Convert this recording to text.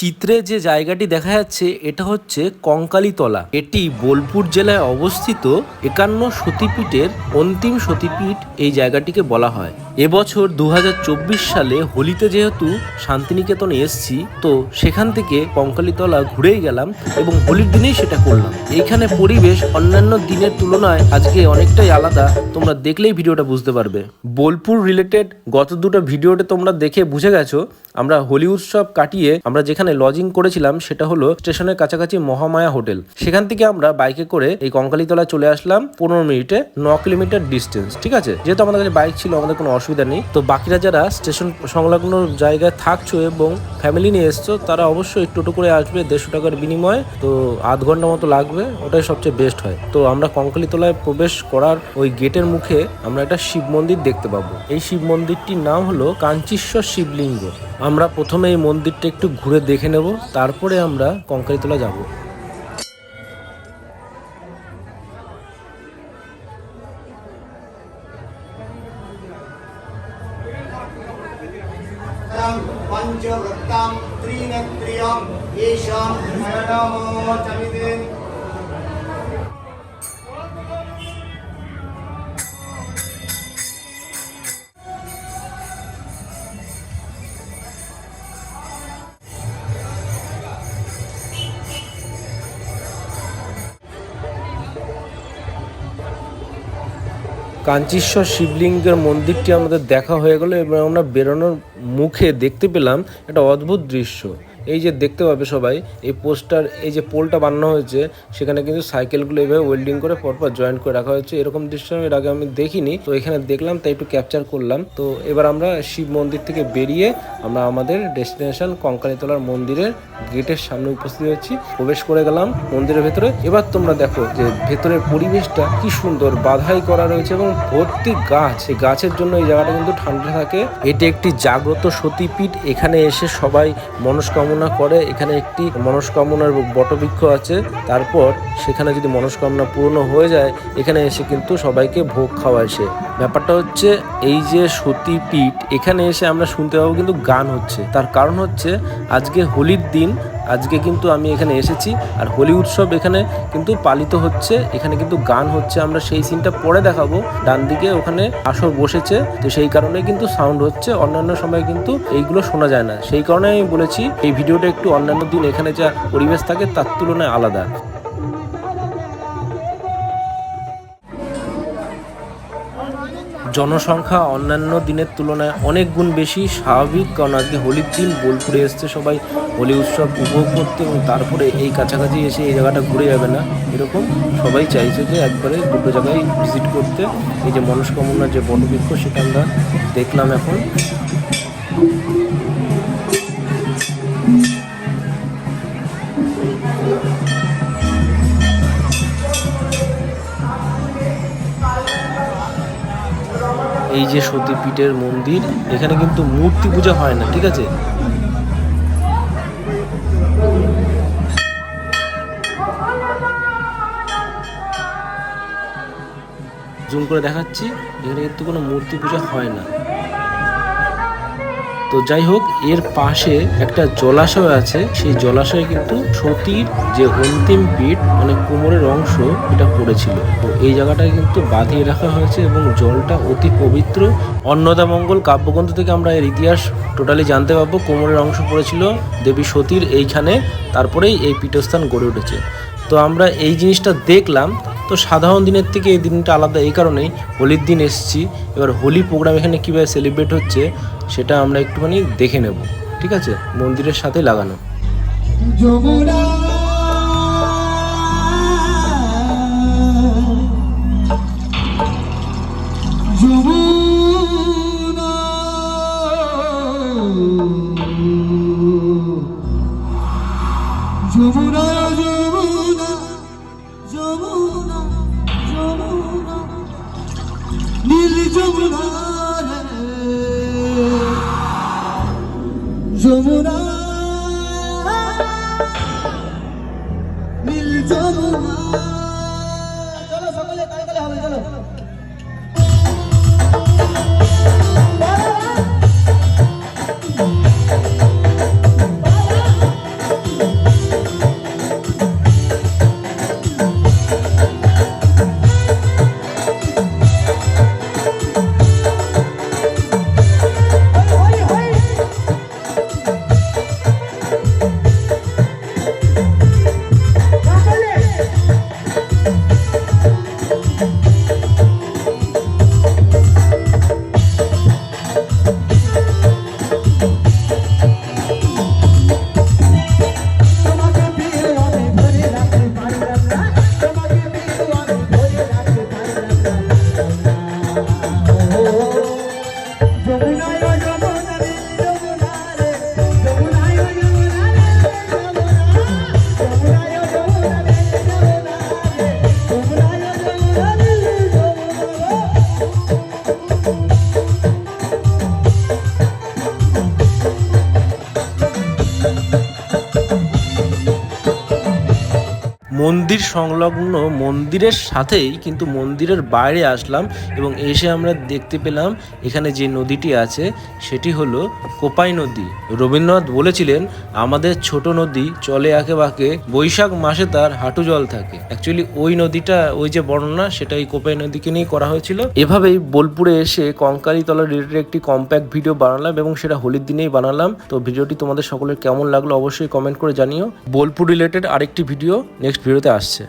চিত্রে যে জায়গাটি দেখা যাচ্ছে, এটা হচ্ছে কঙ্কালীতলা। এটি বোলপুর জেলায় অবস্থিত একান্ন সতীপীঠের অন্তিম সতীপীঠ এই জায়গাটিকে বলা হয়। এবছর দু হাজার চব্বিশ সালে হোলিতে যেহেতু শান্তিনিকেতনে এসছি, তো সেখান থেকে কঙ্কালীতলা ঘুরেই গেলাম এবং হোলির দিনেই সেটা করলাম। এইখানে পরিবেশ অন্যান্য দিনের তুলনায় আজকে অনেকটাই আলাদা। তোমরা দেখলেই ভিডিওটা বুঝতে পারবে। বোলপুর রিলেটেড গত দুটো ভিডিওটা তোমরা দেখে বুঝে গেছো আমরা হোলি উৎসব কাটিয়ে আমরা যেখানে লজিং করেছিলাম সেটা হলো স্টেশনের কাছাকাছি মহামায়া হোটেল। সেখান থেকে আমরা বাইকে করে এই কঙ্কালীতলা চলে আসলাম পনেরো মিনিটে ন কিলোমিটার ডিস্টেন্স ঠিক আছে? যেহেতু আমাদের কাছে বাইক ছিল, আমাদের কোনো অসুবিধা নেই। তো বাকিরা যারা স্টেশন সংলগ্ন জায়গায় থাকছো এবং ফ্যামিলি নিয়ে এসছো, তারা অবশ্যই টোটো করে আসবে দেড়শো টাকার বিনিময়ে। তো আধ ঘণ্টা মতো লাগবে, ওটাই সবচেয়ে বেস্ট হয়। তো আমরা কঙ্কালীতলায় প্রবেশ করার ওই গেটের মুখে আমরা একটা শিব মন্দির দেখতে পাবো। এই শিব মন্দিরটির নাম হলো কাঞ্চীশ্বর শিবলিঙ্গ। আমরা প্রথমে এই মন্দিরটা একটু ঘুরে দেখে নেব, তারপরে আমরা কঙ্কালীতলা যাব। ত্রিনেত্রিয়ম ত্রিনেত্রিয়াম এষাম কাঞ্চীশ্বর শিবলিঙ্গের মন্দিরটি আমাদের দেখা হয়ে গেল এবং আমরা বেরোনোর মুখে দেখতে পেলাম একটা অদ্ভুত দৃশ্য। এই যে দেখতে পাবে সবাই, এই পোস্টার, এই যে পোলটা বানানো হয়েছে, সেখানে কিন্তু সাইকেলগুলো এভাবে ওয়েল্ডিং করে পরপর জয়েন্ট করে রাখা হয়েছে। এরকম দৃশ্য এর আগে আমি দেখিনি, তো এখানে দেখলাম, তাই একটু ক্যাপচার করলাম। তো এবার আমরা শিব মন্দির থেকে বেরিয়ে আমরা আমাদের ডেস্টিনেশন কঙ্কালীতলার মন্দিরের গেটের সামনে উপস্থিত হয়েছি, প্রবেশ করে গেলাম মন্দিরের ভেতরে। এবার তোমরা দেখো যে ভেতরের পরিবেশটা কি সুন্দর, বাধাই করা রয়েছে এবং ভর্তি গাছ। এই গাছের জন্য এই জায়গাটা কিন্তু ঠান্ডা থাকে। এটি একটি জাগ্রত সতীপীঠ, এখানে এসে সবাই মনস্কামনা করে এখানে একটি মনস্কামনার বটবৃক্ষ আছে। তারপর সেখানে যদি মনস্কামনা পূর্ণ হয়ে যায়, এখানে এসে কিন্তু সবাইকে ভোগ খাওয়ায় সে। ব্যাপারটা হচ্ছে, এই যে সতীপীঠ এখানে এসে আমরা শুনতে পাবো কিন্তু গান হচ্ছে। তার কারণ হচ্ছে, আজকে হোলির দিন আজকে কিন্তু আমি এখানে এসেছি আর হোলি উৎসব এখানে কিন্তু পালিত হচ্ছে। এখানে কিন্তু গান হচ্ছে। আমরা সেই সিনটা পরে দেখাবো। ডান দিকে ওখানে আসর বসেছে। তো সেই কারণে কিন্তু সাউন্ড হচ্ছে। অন্যান্য সময় কিন্তু এইগুলো শোনা যায় না। সেই কারণে আমি বলেছি, এই ভিডিওটা একটু অন্যান্য দিন এখানে যা পরিবেশ থাকে তার তুলনায় আলাদা। জনসংখ্যা অন্যান্য দিনের তুলনায় অনেক গুণ বেশি স্বাভাবিক, কারণ আজকে হোলির দিন, বোলপুরে এসছে সবাই হোলি উৎসব উপভোগ করতে এবং তারপরে এই কাছাকাছি এসে এই জায়গাটা ঘুরে যাবে না। এরকম সবাই চাইছে যে একবারে দুটো জায়গায় ভিজিট করতে। এই যে মনস্কামনার যে বনবৃক্ষ সেটা আমরা দেখলাম এখন। এই যে সতীপীঠের মন্দির, এখানে কিন্তু মূর্তি পূজা হয় না, ঠিক আছে? জুম করে দেখাচ্ছি, এখানে কিন্তু কোনো মূর্তি পূজা হয় না। তো যাই হোক এর পাশে একটা জলাশয় আছে। সেই জলাশয়ে কিন্তু সতীর যে অন্তিম পিঠ মানে কোমরের অংশ, এটা পড়েছিল। তো এই জায়গাটায় কিন্তু বাঁধিয়ে রাখা হয়েছে এবং জলটা অতি পবিত্র। অন্নদামঙ্গল কাব্যগ্রন্থ থেকে আমরা এর ইতিহাস টোটালি জানতে পারব। কোমরের অংশ পড়েছিল দেবী সতীর এইখানে, তারপরেই এই পীঠস্থান গড়ে উঠেছে। তো আমরা এই জিনিসটা দেখলাম। তো সাধারণ দিনের থেকে এই দিনটা আলাদা, এই কারণেই হোলির দিন এসেছি। এবার হোলি প্রোগ্রাম এখানে কীভাবে সেলিব্রেট হচ্ছে সেটা আমরা একটুখানি দেখে নেব ঠিক আছে? মন্দিরের সাথে লাগানো। নীল যমুনা। যমুনা। নীল যমুনা। চলো সকলে তালে তালে হবে চলো। মন্দির সংলগ্ন মন্দিরের সাথেই কিন্তু মন্দিরের বাইরে আসলাম এবং এসে আমরা দেখতে পেলাম এখানে যে নদীটি আছে, সেটি হলো কোপাই নদী। রবীন্দ্রনাথ বলেছিলেন, আমাদের ছোট নদী চলে আঁকে বাঁকে, বৈশাখ মাসে তার হাঁটু জল থাকে। অ্যাকচুয়ালি ওই নদীটা, ওই যে বর্ণনা, সেটা এই কোপাই নদীকে নিয়ে করা হয়েছিল। এভাবেই বোলপুরে এসে কঙ্কালীতলা রিলেটেড একটি কম্প্যাক্ট ভিডিও বানালাম এবং সেটা হোলির দিনেই বানালাম। তো ভিডিওটি তোমাদের সকলের কেমন লাগল অবশ্যই কমেন্ট করে জানিও। বোলপুর রিলেটেড আরেকটি ভিডিও, নেক্সট ভিডিওতে আসছে।